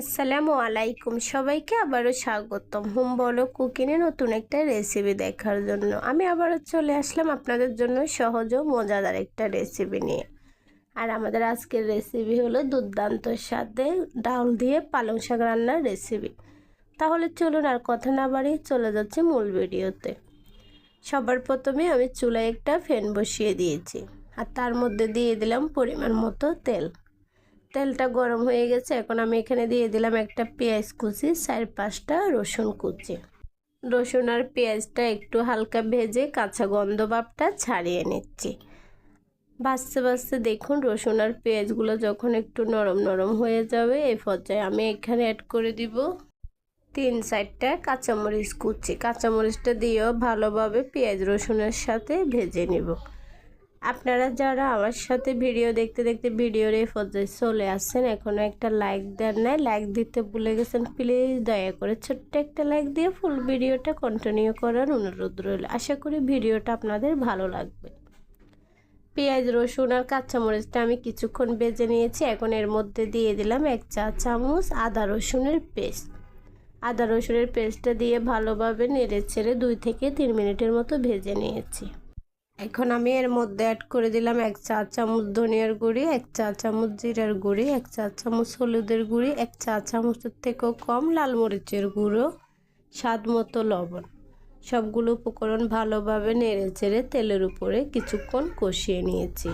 আসসালামু আলাইকুম। সবাইকে আবারও স্বাগতম। হোম, বলো কুকিংয়ে নতুন একটা রেসিপি দেখার জন্য। আমি আবারও চলে আসলাম আপনাদের জন্য সহজ ও মজাদার একটা রেসিপি নিয়ে। আর আমাদের আজকের রেসিপি হলো দুর্দান্ত সাথে ডাল দিয়ে পালং শাক রান্নার রেসিপি তাহলে চলুন আর কথা না বাড়িয়ে চলে যাচ্ছে মূল ভিডিওতে। সবার প্রথমে আমি চুলায় একটা ফ্যান বসিয়ে দিয়েছি। আর তার মধ্যে দিয়ে দিলাম পরিমাণ মতো তেল। তেলটা গরম হয়ে গেছে। এখন আমি এখানে দিয়ে দিলাম একটা পেঁয়াজ কুচি, চার পাঁচটা রসুন কুচি। রসুন আর পেঁয়াজটা একটু হালকা ভেজে কাঁচা গন্ধ ছাড়িয়ে নিচ্ছি। বাঁচতে বাঁচতে দেখুন রসুন আর পেঁয়াজগুলো যখন একটু নরম নরম হয়ে যাবে এই পর্যায়ে আমি এখানে অ্যাড করে দিব তিন চারটা কাঁচামরিচ কুচি। কাঁচামরিচটা দিয়েও ভালোভাবে পেঁয়াজ রসুনের সাথে ভেজে নিব। আপনারা যারা আমার সাথে ভিডিও দেখতে দেখতে ভিডিওর এই পর্যায়ে চলে আসছেন এখনও একটা লাইক দেন নাই, লাইক দিতে ভুলে গেছেন, প্লিজ দয়া করে ছোট্ট একটা লাইক দিয়ে ফুল ভিডিওটা কন্টিনিউ করার অনুরোধ রইল। আশা করি ভিডিওটা আপনাদের ভালো লাগবে। পেঁয়াজ, রসুন আর কাঁচামরিচটা আমি কিছুক্ষণ বেজে নিয়েছি, এখন এর মধ্যে দিয়ে দিলাম এক চা চামচ আদা রসুনের পেস্ট। আদা রসুনের পেস্টটা দিয়ে ভালোভাবে নেড়ে ছেড়ে দুই থেকে তিন মিনিটের মতো ভেজে নিয়েছি। এখন আমি এর মধ্যে অ্যাড করে দিলাম এক চা চামচ ধনিয়ার গুঁড়ি, এক চা চামচ জিরার গুঁড়ি, এক চা চামচ হলুদের গুঁড়ি, এক চা চামচের থেকেও কম লাল মরিচের গুঁড়ো, স্বাদ মতো লবণ। সবগুলো উপকরণ ভালোভাবে নেড়ে চেড়ে তেলের উপরে কিছুক্ষণ কষিয়ে নিয়েছি।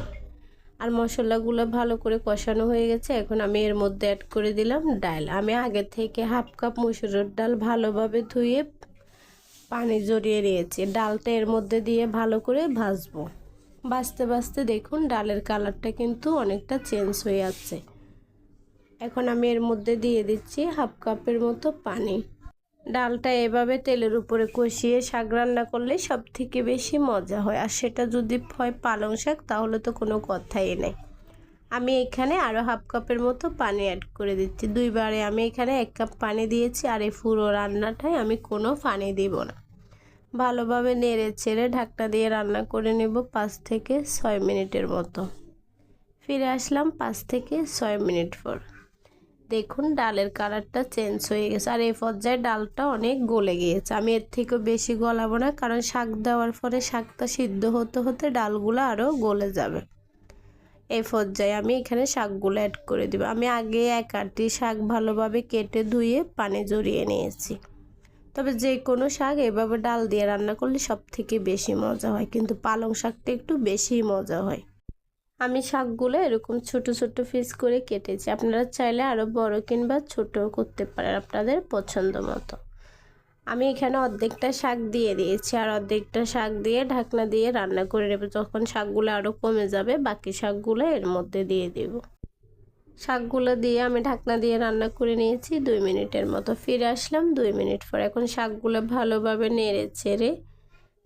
আর মশলাগুলো ভালো করে কষানো হয়ে গেছে, এখন আমি এর মধ্যে অ্যাড করে দিলাম ডাল। আমি আগে থেকে হাফ কাপ মসুরের ডাল ভালোভাবে ধুয়ে পানি জড়িয়ে নিয়েছি। ডালটা এর মধ্যে দিয়ে ভালো করে ভাজবো। ভাজতে ভাজতে দেখুন ডালের কালারটা কিন্তু অনেকটা চেঞ্জ হয়ে যাচ্ছে। এখন আমি এর মধ্যে দিয়ে দিচ্ছি হাফ কাপের মতো পানি। ডালটা এভাবে তেলের উপরে কষিয়ে শাক রান্না করলে সব থেকে বেশি মজা হয়। আর সেটা যদি হয় পালং শাক, তাহলে তো কোনো কথাই নেই। আমি এখানে আরও হাফ কাপের মতো পানি অ্যাড করে দিচ্ছি। দুইবারে আমি এখানে এক কাপ পানি দিয়েছি আর এই পুরো রান্নাটায় আমি কোনো পানি দিব না। ভালোভাবে নেড়ে ছেড়ে ঢাকনা দিয়ে রান্না করে নেব পাঁচ থেকে ছয় মিনিটের মতো। ফিরে আসলাম পাঁচ থেকে ছয় মিনিট পর। দেখুন, ডালের কালারটা চেঞ্জ হয়ে গেছে। আর এই পর্যায়ে ডালটা অনেক গলে গিয়েছে। আমি এর থেকেও বেশি গলাবো না, কারণ শাক দেওয়ার পরে শাকটা সিদ্ধ হতে হতে ডালগুলো আরও গলে যাবে। এই পর্যায়ে আমি এখানে শাকগুলো অ্যাড করে দেবো। আমি আগে এক আটটি শাক ভালোভাবে কেটে ধুয়ে পানি জড়িয়ে নিয়েছি। তবে যে কোনো শাক এভাবে ডাল দিয়ে রান্না করলে সব থেকে বেশি মজা হয়, কিন্তু পালং শাকটা একটু বেশি মজা হয়। আমি শাকগুলো এরকম ছোট ছোট পিস করে কেটেছি। আপনারা চাইলে আরও বড় কিংবা ছোট করতে পারেন আপনাদের পছন্দ মতো। আমি এখানে অর্ধেকটা শাক দিয়ে দিয়েছি আর অর্ধেকটা শাক দিয়ে ঢাকনা দিয়ে রান্না করে নেব। যখন শাকগুলো আরও কমে যাবে, বাকি শাকগুলো এর মধ্যে দিয়ে দেব। শাকগুলো দিয়ে আমি ঢাকনা দিয়ে রান্না করে নিয়েছি। দুই মিনিটের মতো ফিরে আসলাম। দুই মিনিট পর এখন শাকগুলো ভালোভাবে নেড়ে ছেড়ে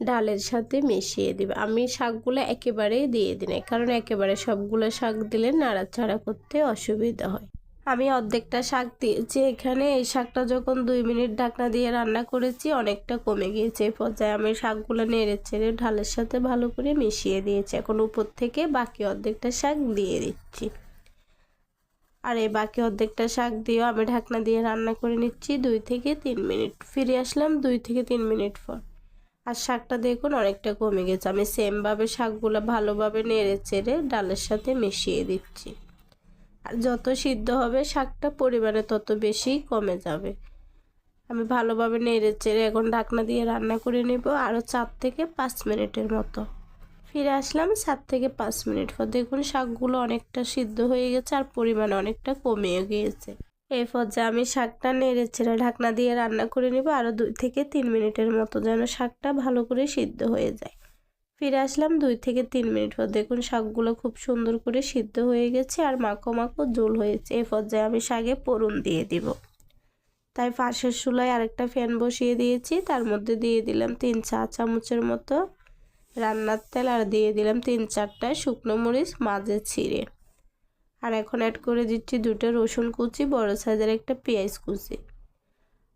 ডালের সাথে মিশিয়ে দিব। আমি শাকগুলো একেবারেই দিয়ে দিই কারণ একেবারে সবগুলো শাক দিলে নাড়াচাড়া করতে অসুবিধা হয়। আমি অর্ধেকটা শাক দিয়েছি। এখানে এই শাকটা যখন দুই মিনিট ঢাকনা দিয়ে রান্না করেছি, অনেকটা কমে গিয়েছে। এই পর্যায়ে আমি শাকগুলো নেড়ে ছেড়ে ঢালের সাথে ভালো করে মিশিয়ে দিয়েছি। এখন উপর থেকে বাকি অর্ধেকটা শাক দিয়ে দিচ্ছি। আর এই বাকি অর্ধেকটা শাক দিয়েও আমি ঢাকনা দিয়ে রান্না করে নিচ্ছি দুই থেকে তিন মিনিট। ফিরে আসলাম দুই থেকে তিন মিনিট পর। আর শাকটা দেখুন অনেকটা কমে গেছে। আমি সেমভাবে শাকগুলো ভালোভাবে নেড়ে চেড়ে ডালের সাথে মিশিয়ে দিচ্ছি। আর যত সিদ্ধ হবে শাকটা পরিমাণে তত বেশি কমে যাবে। আমি ভালোভাবে নেড়ে চেড়ে এখন ঢাকনা দিয়ে রান্না করে নেব আরও চার থেকে পাঁচ মিনিটের মতো। ফিরে আসলাম সাত থেকে পাঁচ মিনিট পর। দেখুন, শাকগুলো অনেকটা সিদ্ধ হয়ে গেছে আর পরিমাণ অনেকটা কমিয়ে গিয়েছে। এই পর্যায়ে আমি শাকটা নেড়ে ছেড়ে ঢাকনা দিয়ে রান্না করে নেব আরও দুই থেকে তিন মিনিটের মতো যেন শাকটা ভালো করে সিদ্ধ হয়ে যায়। ফিরে আসলাম দুই থেকে তিন মিনিট পর। দেখুন, শাকগুলো খুব সুন্দর করে সিদ্ধ হয়ে গেছে আর মাখো মাখো জোল হয়েছে। এই পর্যায়ে আমি শাকে পরুন দিয়ে দিব। তাই পাশের চুলায় আরেকটা ফ্যান বসিয়ে দিয়েছি। তার মধ্যে দিয়ে দিলাম তিন চা চামচের মতো রান্নার তেল আর দিয়ে দিলাম তিন চারটা শুকনো মরিচ, মাঝে ছিঁড়ে। আর এখন অ্যাড করে দিচ্ছি দুটো রসুন কুচি, বড় সাইজের একটা পেঁয়াজ কুচি।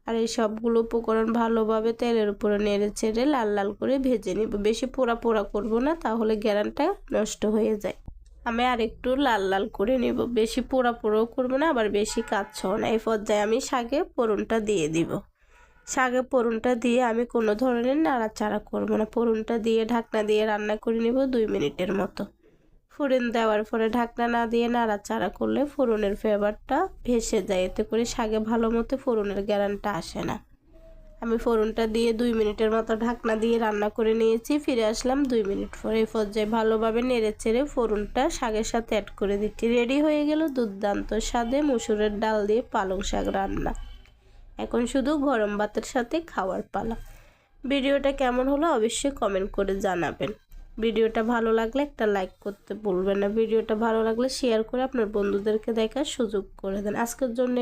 আর এই সবগুলো উপকরণ ভালোভাবে তেলের উপরে নেড়ে ছেড়ে লাল লাল করে ভেজে নিব। বেশি পোড়া পোড়া করব না, তাহলে গ্যারানটা নষ্ট হয়ে যায়। আমি আর একটু লাল লাল করে নেব। বেশি পোড়া পোড়াও করব না, আবার বেশি কাচ্ছও না। এই পর্যায়ে আমি শাকে পোড়নটা দিয়ে দিব। শাকে পোড়নটা দিয়ে আমি কোনো ধরনের নাড়াচাড়া করব না। পোড়নটা দিয়ে ঢাকনা দিয়ে রান্না করে নেব দুই মিনিটের মতো। ফোড়ন দেওয়ার পরে ঢাকনা না দিয়ে নাড়াচাড়া করলে ফোড়নের ফ্লেভারটা ভেসে যায়। এতে করে শাকে ভালো মতো ফোড়নের গ্যারানটা আসে না। আমি ফোড়নটা দিয়ে দুই মিনিটের মতো ঢাকনা দিয়ে রান্না করে নিয়েছি। ফিরে আসলাম দুই মিনিট পরে। এই পর্যায়ে ভালোভাবে নেড়ে চেড়ে ফোড়নটা শাকের সাথে অ্যাড করে দিচ্ছি। রেডি হয়ে গেল দুর্দান্ত স্বাদে মুসুরের ডাল দিয়ে পালং শাক রান্না। এখন শুধু গরম ভাতের সাথে খাওয়ার পালা। ভিডিওটা কেমন হলো অবশ্যই কমেন্ট করে জানাবেন। ভিডিওটা ভালো লাগলে একটা লাইক করতে ভুলবেন না। ভিডিওটা ভালো লাগলে শেয়ার করে আপনার বন্ধুদেরকে দেখার সুযোগ করে দেন। আজকের জন্য